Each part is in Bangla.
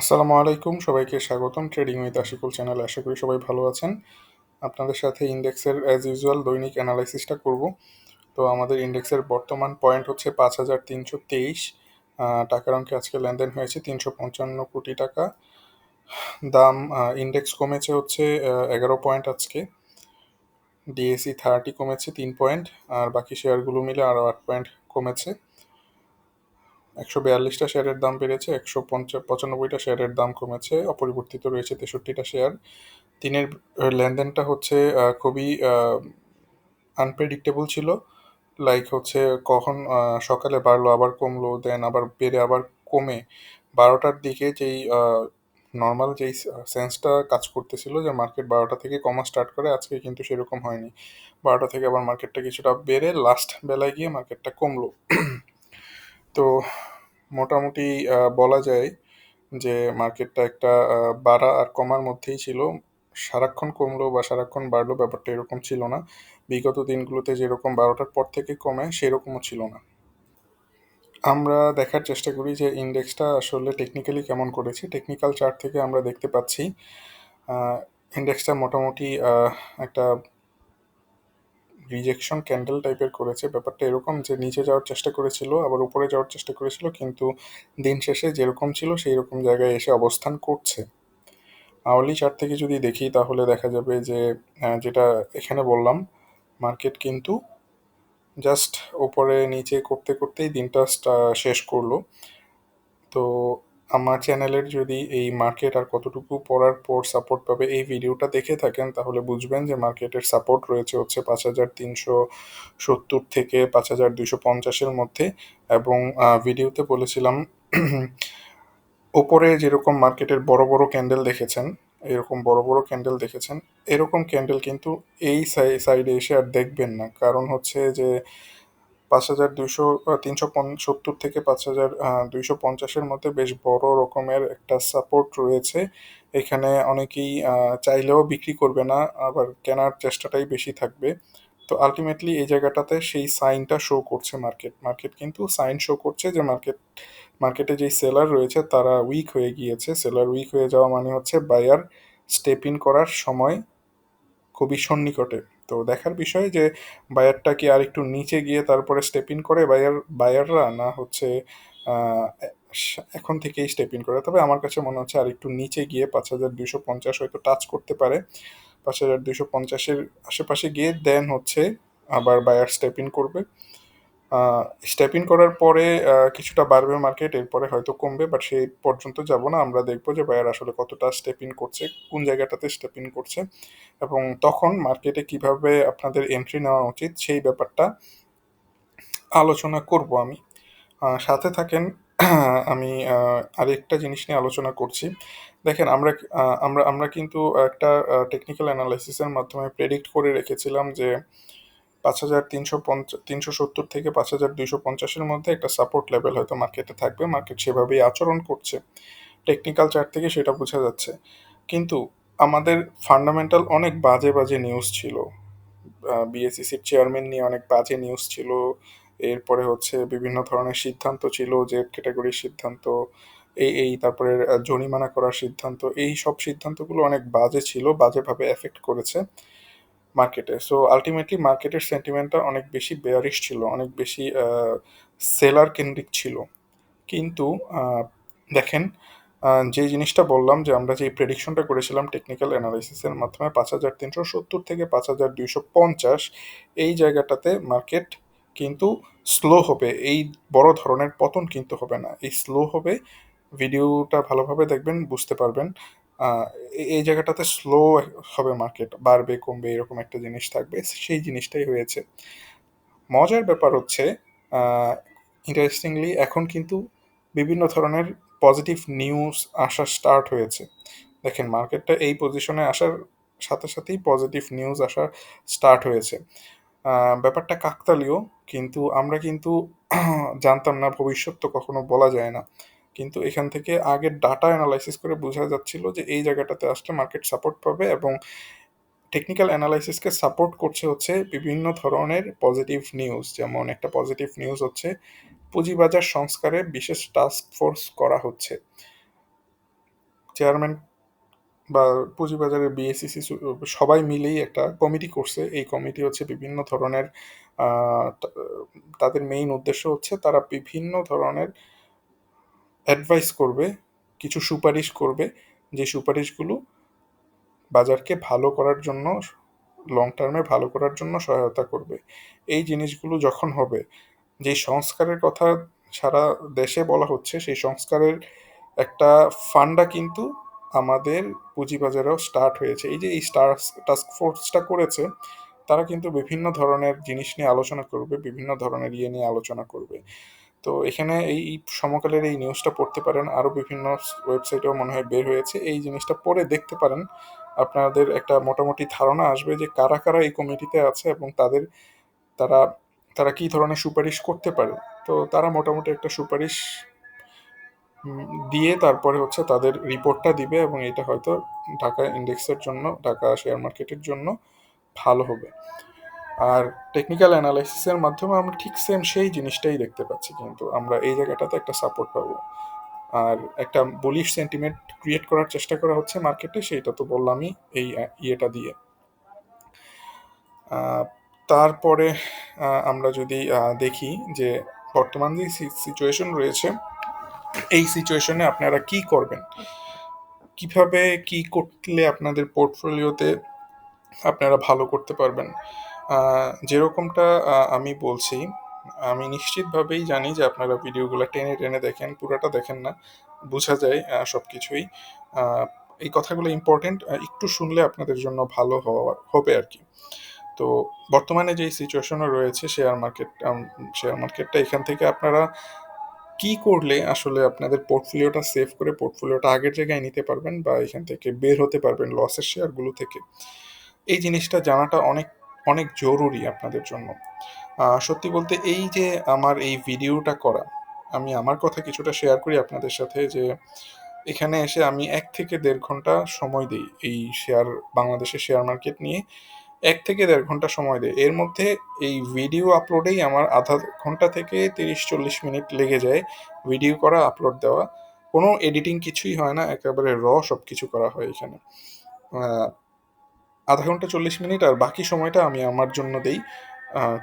আসসালামু আলাইকুম, সবাইকে স্বাগতম ট্রেডিং উইথ আশিকুল চ্যানেলে আশা করি সবাই ভালো আছেন। আপনাদের সাথে ইন্ডেক্সের অ্যাজ ইউজুয়াল দৈনিক অ্যানালাইসিসটা করব। তো আমাদের ইন্ডেক্সের বর্তমান পয়েন্ট হচ্ছে পাঁচ হাজার তিনশো তেইশ। টাকার অঙ্কে আজকে লেনদেন হয়েছে তিনশো পঞ্চান্ন কোটি টাকা। দাম ইন্ডেক্স কমেছে হচ্ছে এগারো পয়েন্ট আজকে। ডিএসি থার্টি কমেছে তিন পয়েন্ট আর বাকি শেয়ারগুলো মিলে আরও আট পয়েন্ট কমেছে। একশো বিয়াল্লিশটা শেয়ারের দাম বেড়েছে, একশো পঁচানব্বইটা শেয়ারের দাম কমেছে, অপরিবর্তিত রয়েছে তেষট্টিটা শেয়ার। দিনের লেনদেনটা হচ্ছে খুবই আনপ্রেডিক্টেবল ছিল। লাইক হচ্ছে, কখন সকালে বাড়লো, আবার কমলো দেন আবার বেড়ে, আবার কমে। বারোটার দিকে যেই নর্মাল যেই সেন্সটা কাজ করতেছিল যে মার্কেট বারোটা থেকে কমা স্টার্ট করে, আজকে কিন্তু সেরকম হয়নি। বারোটা থেকে আবার মার্কেটটা কিছুটা বেড়ে লাস্ট বেলায় গিয়ে মার্কেটটা কমলো। তো মোটামুটি বলা যায় যে মার্কেটটা একটা বাড়া আর কমার মধ্যেই ছিল। সারাক্ষণ কমলো বা সারাক্ষণ বাড়লো ব্যাপারটা এরকম ছিল না। বিগত দিনগুলোতে যেরকম বারোটার পর থেকে কমে, সেরকমও ছিল না। আমরা দেখার চেষ্টা করি যে ইন্ডেক্সটা আসলে টেকনিক্যালি কেমন করেছে। টেকনিক্যাল চার্ট থেকে আমরা দেখতে পাচ্ছি ইন্ডেক্সটা মোটামুটি একটা রিজেকশন ক্যান্ডেল টাইপের করেছে। ব্যাপারটা এরকম যে, নিচে যাওয়ার চেষ্টা করেছিল, আবার উপরে যাওয়ার চেষ্টা করেছিল, কিন্তু দিন শেষে যেরকম ছিল সেই রকম জায়গায় এসে অবস্থান করছে। আওয়ালি চার্ট থেকে যদি দেখি, তাহলে দেখা যাবে যে যেটা এখানে বললাম মার্কেট কিন্তু জাস্ট ওপরে নিচে করতে, করতেই দিনটা শেষ করল। তো আমার চ্যানেলের যদি এই মার্কেট আর কতটুকু পড়ার পর সাপোর্ট পাবে এই ভিডিওটা দেখে থাকেন, তাহলে বুঝবেন যে মার্কেটের সাপোর্ট রয়েছে হচ্ছে পাঁচ হাজার তিনশো সত্তর থেকে পাঁচ হাজার দুশো পঞ্চাশের মধ্যে। এবং ভিডিওতে বলেছিলাম, ওপরে যেরকম মার্কেটের বড় বড় ক্যান্ডেল দেখেছেন, এরকম বড় বড় ক্যান্ডেল দেখেছেন, এরকম ক্যান্ডেল কিন্তু এই সাইডে এসে আর দেখবেন না। কারণ হচ্ছে যে পাঁচ হাজার দুইশো তিনশো সত্তর থেকে পাঁচ হাজার দুইশো পঞ্চাশের মধ্যে বেশ বড় রকমের একটা সাপোর্ট রয়েছে। এখানে অনেকেই চাইলেও বিক্রি করবে না, আবার কেনার চেষ্টাটাই বেশি থাকবে। তো আলটিমেটলি এই জায়গাটাতে সেই সাইনটা শো করছে মার্কেট মার্কেট কিন্তু সাইন শো করছে যে মার্কেট মার্কেটে যেই সেলার রয়েছে তারা উইক হয়ে গিয়েছে। সেলার উইক হয়ে যাওয়া মানে হচ্ছে বায়ার স্টেপ ইন করার সময় খুবই সন্নিকটে। তো দেখার বিষয় যে বায়ারটা কি আর একটু নিচে গিয়ে তারপরে স্টেপ ইন করে বায়ার বায়াররা না হচ্ছে এখন থেকেই স্টেপ ইন করে? তবে আমার কাছে মনে হচ্ছে আর একটু নিচে গিয়ে পাঁচ হাজার দুইশো পঞ্চাশ হয়তো টাচ করতে পারে। পাঁচ হাজার দুইশো পঞ্চাশের আশেপাশে গিয়ে দেন হচ্ছে আবার বায়ার স্টেপ ইন করবে। স্টেপ ইন করার পরে কিছুটা বাড়বে মার্কেট এরপরে হয়তো কমবে বাট সেই পর্যন্ত যাব না। আমরা দেখব যে বায়ার আসলে কতটা স্টেপ ইন করছে, কোন জায়গাটাতে স্টেপ ইন করছে, এবং তখন মার্কেটে কীভাবে আপনাদের এন্ট্রি নেওয়া উচিত, সেই ব্যাপারটা আলোচনা করব আমি। সাথে থাকেন, আমি আরেকটা জিনিস নিয়ে আলোচনা করছি। দেখেন, আমরা আমরা আমরা কিন্তু একটা টেকনিক্যাল অ্যানালাইসিসের মাধ্যমে প্রেডিক্ট করে রেখেছিলাম যে পাঁচ হাজার তিনশো পঞ্চাশ তিনশো সত্তর থেকে পাঁচ হাজার দুইশো পঞ্চাশের মধ্যে একটা সাপোর্ট লেভেল হয়তো মার্কেটে থাকবে। মার্কেট সেভাবেই আচরণ করছে। টেকনিক্যাল চার্ট থেকে সেটা বোঝা যাচ্ছে। কিন্তু আমাদের ফান্ডামেন্টাল অনেক বাজে বাজে নিউজ ছিল। বিএসিসির চেয়ারম্যান নিয়ে অনেক বাজে নিউজ ছিল। এরপরে হচ্ছে বিভিন্ন ধরনের সিদ্ধান্ত ছিল যে ক্যাটাগরির সিদ্ধান্ত এই এই তারপরে জরিমানা করার সিদ্ধান্ত, এই সব সিদ্ধান্তগুলো অনেক বাজে ছিল, বাজেভাবে এফেক্ট করেছে। মার্কেটে সো আলটিমেটলি মার্কেটের সেন্টিমেন্টটা অনেক বেশি বেয়ারিশ ছিল, অনেক বেশি সেলার কেন্দ্রিক ছিল। কিন্তু দেখেন যে জিনিসটা বললাম যে আমরা যে প্রেডিকশনটা করেছিলাম টেকনিক্যাল অ্যানালাইসিসের মাধ্যমে, পাঁচ হাজার তিনশো সত্তর থেকে পাঁচ হাজার দুইশো পঞ্চাশ, এই জায়গাটাতে মার্কেট কিন্তু স্লো হবে। এই বড় ধরনের পতন কিন্তু হবে না। এই স্লো হবে ভিডিওটা ভালোভাবে দেখবেন, বুঝতে পারবেন। এই জায়গাটাতে স্লো হবে মার্কেট বাড়বে, কমবে, এরকম একটা জিনিস থাকবে, সেই জিনিসটাই হয়েছে। মজার ব্যাপার হচ্ছে ইন্টারেস্টিংলি এখন কিন্তু বিভিন্ন ধরনের পজিটিভ নিউজ আসা স্টার্ট হয়েছে। দেখেন মার্কেটটা এই পজিশনে আসার সাথে সাথেই পজিটিভ নিউজ আসা স্টার্ট হয়েছে। ব্যাপারটা কাকতালীয়, কিন্তু আমরা কিন্তু জানতাম না, ভবিষ্যৎ তো কখনো বলা যায় না। কিন্তু এখান থেকে আগের ডাটা অ্যানালাইসিস করে বোঝা যাচ্ছিল যে এই জায়গাটাতে আসলে মার্কেট সাপোর্ট পাবে এবং টেকনিক্যাল অ্যানালাইসিসকে সাপোর্ট করছে হচ্ছে বিভিন্ন ধরনের পজিটিভ নিউজ যেমন একটা পজিটিভ নিউজ হচ্ছে পুঁজিবাজার সংস্কারে বিশেষ টাস্ক ফোর্স করা হচ্ছে। চেয়ারম্যান বা পুঁজিবাজারের বিএসিসি সবাই মিলেই একটা কমিটি করছে। এই কমিটি হচ্ছে বিভিন্ন ধরনের তাদের মেইন উদ্দেশ্য হচ্ছে তারা বিভিন্ন ধরনের অ্যাডভাইস করবে, কিছু সুপারিশ করবে যে সুপারিশগুলো বাজারকে ভালো করার জন্য লং টার্মে ভালো করার জন্য সহায়তা করবে। এই জিনিসগুলো যখন হবে, যে সংস্কারের কথা সারা দেশে বলা হচ্ছে, সেই সংস্কারের একটা ফান্ডা কিন্তু আমাদের পুঁজিবাজারেও স্টার্ট হয়েছে। এই যে এই স্টার টাস্ক ফোর্সটা করেছে, তারা কিন্তু বিভিন্ন ধরনের জিনিস নিয়ে আলোচনা করবে, বিভিন্ন ধরনের ইয়ে নিয়ে আলোচনা করবে। তো এখানে এই সমকালের এই নিউজটা পড়তে পারেন। আরও বিভিন্ন ওয়েবসাইটেও মনে হয় বের হয়েছে। এই জিনিসটা পড়ে দেখতে পারেন। আপনাদের একটা মোটামুটি ধারণা আসবে যে কারা কারা এই কমিটিতে আছে এবং তাদের, তারা তারা কি ধরনের সুপারিশ করতে পারে। তো তারা মোটামুটি একটা সুপারিশ দিয়ে তারপরে হচ্ছে তাদের রিপোর্টটা দিবে এবং এটা হয়তো ঢাকা ইন্ডেক্সের জন্য, ঢাকা শেয়ার মার্কেটের জন্য ভালো হবে। আর টেকনিক্যাল অ্যানালাইসিসের মাধ্যমে আমরা ঠিক সেম সেই জিনিসটাই দেখতে পাচ্ছি কিন্তু আমরা এই জায়গাটাতে একটা সাপোর্ট পাবো। আর একটা বলিশ সেন্টিমেন্ট ক্রিয়েট করার চেষ্টা করা হচ্ছে মার্কেটে সেইটা তো বললামই এই ইয়েটা দিয়ে। তারপরে আমরা যদি দেখি যে বর্তমান যে সিচুয়েশন রয়েছে, এই সিচুয়েশনে আপনারা কি করবেন? কীভাবে কি করলে আপনাদের পোর্টফোলিওতে আপনারা ভালো করতে পারবেন। যেরকমটা আমি বলছি, আমি নিশ্চিতভাবেই জানি যে আপনারা ভিডিওগুলো টেনে টেনে দেখেন, পুরোটা দেখেন না, বোঝা যায় সব কিছুই এই কথাগুলো ইম্পর্টেন্ট একটু শুনলে আপনাদের জন্য ভালো হওয়া, হবে আর কি। তো বর্তমানে যেই সিচুয়েশনও রয়েছে শেয়ার মার্কেট শেয়ার মার্কেটটা এখান থেকে আপনারা কি করলে আসলে আপনাদের পোর্টফোলিওটা সেভ করে পোর্টফোলিওটা আগের জায়গায় নিতে পারবেন বা এখান থেকে বের হতে পারবেন লসের শেয়ারগুলো থেকে? এই জিনিসটা জানাটা অনেক অনেক জরুরি আপনাদের জন্য। সত্যি বলতে এই যে আমার এই ভিডিওটা করা, আমি আমার কথা কিছুটা শেয়ার করি আপনাদের সাথে যে, এখানে এসে আমি এক থেকে দেড় ঘণ্টা সময় দিই এই শেয়ার বাংলাদেশের শেয়ার মার্কেট নিয়ে। এক থেকে দেড় ঘণ্টা সময় দেয় এর মধ্যে এই ভিডিও আপলোডেই আমার আধা ঘণ্টা থেকে তিরিশ, চল্লিশ মিনিট লেগে যায় ভিডিও করা আপলোড দেওয়া। কোনো এডিটিং কিছুই হয় না, একেবারে র সব কিছু করা হয় এখানে। আধা ঘণ্টা চল্লিশ মিনিট আর বাকি সময়টা আমি আমার জন্য দেই।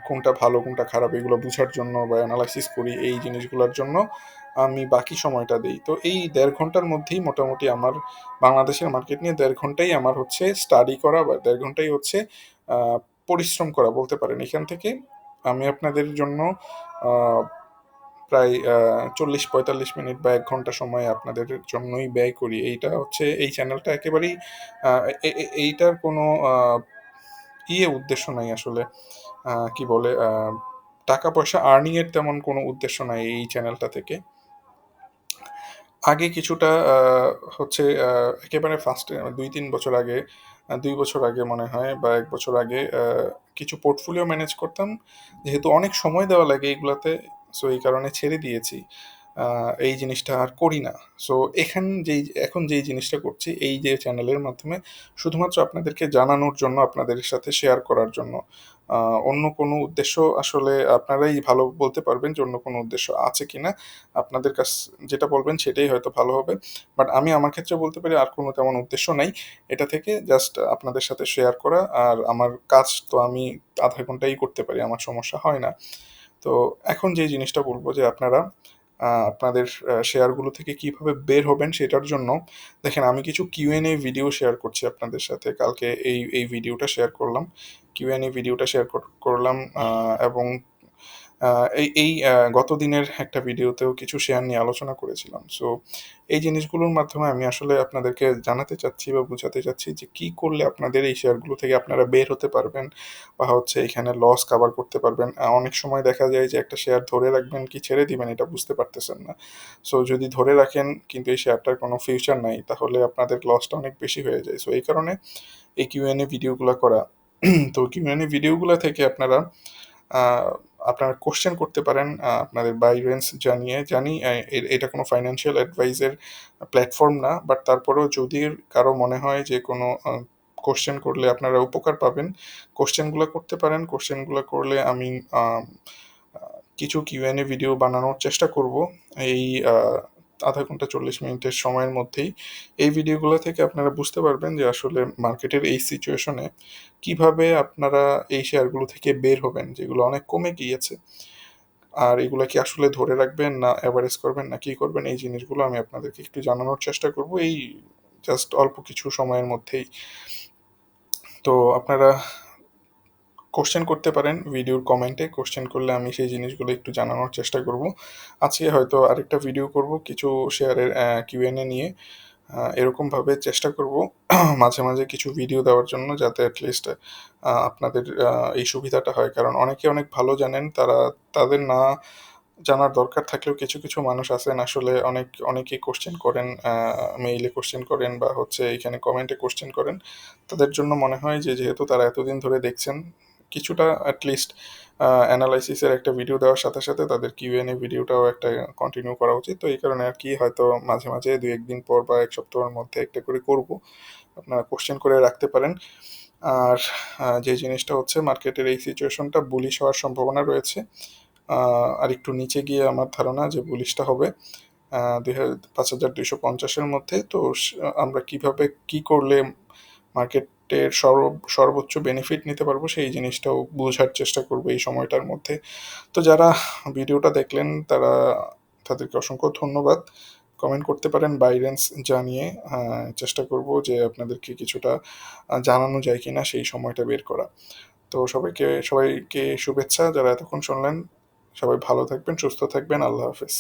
কোনটা ভালো, কোনটা খারাপ এগুলো বোঝার জন্য বা অ্যানালাইসিস করি এই জিনিসগুলোর জন্য আমি বাকি সময়টা দিই। তো এই দেড় ঘণ্টার মধ্যেই মোটামুটি আমার বাংলাদেশের মার্কেট নিয়ে দেড় ঘন্টাই আমার হচ্ছে স্টাডি করা বা দেড় ঘন্টাই হচ্ছে পরিশ্রম করা বলতে পারেন। এখান থেকে আমি আপনাদের জন্য প্রায় চল্লিশ পঁয়তাল্লিশ মিনিট বা এক ঘণ্টা সময় আপনাদের জন্যই ব্যয় করি। এইটা হচ্ছে, এই চ্যানেলটা একেবারেই এইটার কোনো ইয়ে উদ্দেশ্য নাই আসলে। কি বলে টাকা পয়সা আর্নিংয়ের তেমন কোনো উদ্দেশ্য নাই এই চ্যানেলটা থেকে। আগে কিছুটা হচ্ছে একেবারে ফার্স্টে দুই, তিন বছর আগে দুই বছর আগে মনে হয়, বা এক বছর আগে কিছু পোর্টফোলিও ম্যানেজ করতাম। যেহেতু অনেক সময় দেওয়া লাগে এইগুলাতে সো এই কারণে ছেড়ে দিয়েছি। এই জিনিসটা আর করি না। সো এখান যেই, এখন যেই জিনিসটা করছি, এই যে চ্যানেলের মাধ্যমে শুধুমাত্র আপনাদেরকে জানানোর জন্য, আপনাদের সাথে শেয়ার করার জন্য। অন্য কোনো উদ্দেশ্য আসলে আপনারাই ভালো বলতে পারবেন যে অন্য কোনো উদ্দেশ্য আছে কি না আপনাদের কাছ, যেটা বলবেন সেটাই হয়তো ভালো হবে। বাট আমি আমার ক্ষেত্রে বলতে পারি, আর কোনো তেমন উদ্দেশ্য নাই। এটা থেকে জাস্ট আপনাদের সাথে শেয়ার করা, আর আমার কাজ তো আমি আধা ঘন্টাই করতে পারি, আমার সমস্যা হয় না। তো এখন যে জিনিসটা বলব যে আপনারা আপনাদের শেয়ারগুলো থেকে কীভাবে বের হবেন সেটার জন্য, দেখেন আমি কিছু কিউএনএ ভিডিও শেয়ার করছি আপনাদের সাথে, কালকে এই এই ভিডিওটা শেয়ার করলাম। কিউএনএ ভিডিওটা শেয়ার করলাম এবং এই এই গত দিনের একটা ভিডিওতেও কিছু শেয়ার নিয়ে আলোচনা করেছিলাম। সো এই জিনিসগুলোর মাধ্যমে আমি আসলে আপনাদেরকে জানাতে চাচ্ছি বা বোঝাতে চাচ্ছি যে কি করলে আপনাদের এই শেয়ারগুলো থেকে আপনারা বের হতে পারবেন বা হচ্ছে এখানে লস কাভার করতে পারবেন। অনেক সময় দেখা যায় যে একটা শেয়ার ধরে রাখবেন কি ছেড়ে দিবেন এটা বুঝতে পারতেছেন না। সো যদি ধরে রাখেন কিন্তু এই শেয়ারটার কোনো ফিউচার নাই, তাহলে আপনাদের লসটা অনেক বেশি হয়ে যায়। সো এই কারণে এই কিউএনএ ভিডিওগুলো করা। তো কিউএনএ ভিডিওগুলো থেকে আপনারা আপনারা কোশ্চেন করতে পারেন আপনাদের বাইরেন্স জানিয়ে, জানি এটা কোনো ফাইন্যান্সিয়াল অ্যাডভাইসের প্ল্যাটফর্ম না বাট তারপরেও যদি কারও মনে হয় যে কোনো কোশ্চেন করলে আপনারা উপকার পাবেন। কোশ্চেনগুলো করতে পারেন কোশ্চেনগুলো করলে আমি কিছু কিউএনএ ভিডিও বানানোর চেষ্টা করব। এই আধা ঘণ্টা চল্লিশ মিনিটের সময়ের মধ্যেই এই ভিডিওগুলো থেকে আপনারা বুঝতে পারবেন যে আসলে মার্কেটের এই সিচুয়েশনে কীভাবে আপনারা এই শেয়ারগুলো থেকে বের হবেন, যেগুলো অনেক কমে গিয়েছে। আর এগুলো কি আসলে ধরে রাখবেন না অ্যাভারেজ করবেন না কি করবেন, এই জিনিসগুলো আমি আপনাদেরকে একটু জানানোর চেষ্টা করব এই জাস্ট অল্প কিছু সময়ের মধ্যেই। তো আপনারা কোশ্চেন করতে পারেন ভিডিওর কমেন্টে কোশ্চেন করলে আমি সেই জিনিসগুলো একটু জানানোর চেষ্টা করব। আজকে হয়তো আরেকটা ভিডিও করব, কিছু শেয়ারের কিউএনএ নিয়ে। এরকমভাবে চেষ্টা করব মাঝে মাঝে কিছু ভিডিও দেওয়ার জন্য যাতে অ্যাটলিস্ট আপনাদের এই সুবিধাটা হয়। কারণ অনেকে অনেক ভালো জানেন, তারা, তাদের না জানার দরকার থাকলেও কিছু কিছু মানুষ আছেন, আসলে অনেক, অনেকেই কোশ্চেন করেন মেইলে কোশ্চেন করেন বা হচ্ছে এখানে কমেন্টে কোশ্চেন করেন। তাদের জন্য মনে হয় যে, যেহেতু তারা এতদিন ধরে দেখছেন কিছুটা অ্যাটলিস্ট অ্যানালাইসিসের একটা ভিডিও দেওয়ার সাথে সাথে তাদের কিউএনএ ভিডিওটাও একটা কন্টিনিউ করা উচিত। তো এই কারণে আর কি হয়তো মাঝে মাঝে দুই একদিন পর বা এক সপ্তাহের মধ্যে একটা করে করব। আপনারা কোশ্চেন করে রাখতে পারেন। আর যে জিনিসটা হচ্ছে মার্কেটের এই সিচুয়েশনটা বুলিশ হওয়ার সম্ভাবনা রয়েছে। আর একটু নিচে গিয়ে আমার ধারণা যে বুলিশটা হবে দুই পাঁচ হাজার দুইশো পঞ্চাশের মধ্যে। তো, আমরা কীভাবে কি করলে মার্কেটের সর্ব, সর্বোচ্চ বেনিফিট নিতে পারব, সেই জিনিসটাও বোঝার চেষ্টা করব এই সময়টার মধ্যে। তো যারা ভিডিওটা দেখলেন, তারা, তাদেরকে অসংখ্য ধন্যবাদ। কমেন্ট করতে পারেন বাইরেন্স জানিয়ে চেষ্টা করব যে আপনাদেরকে কিছুটা জানানো যায় কি না সেই সময়টা বের করা। তো সবাইকে সবাইকে শুভেচ্ছা, যারা এতক্ষণ শুনলেন, সবাই ভালো থাকবেন, সুস্থ থাকবেন, আল্লাহ হাফেজ।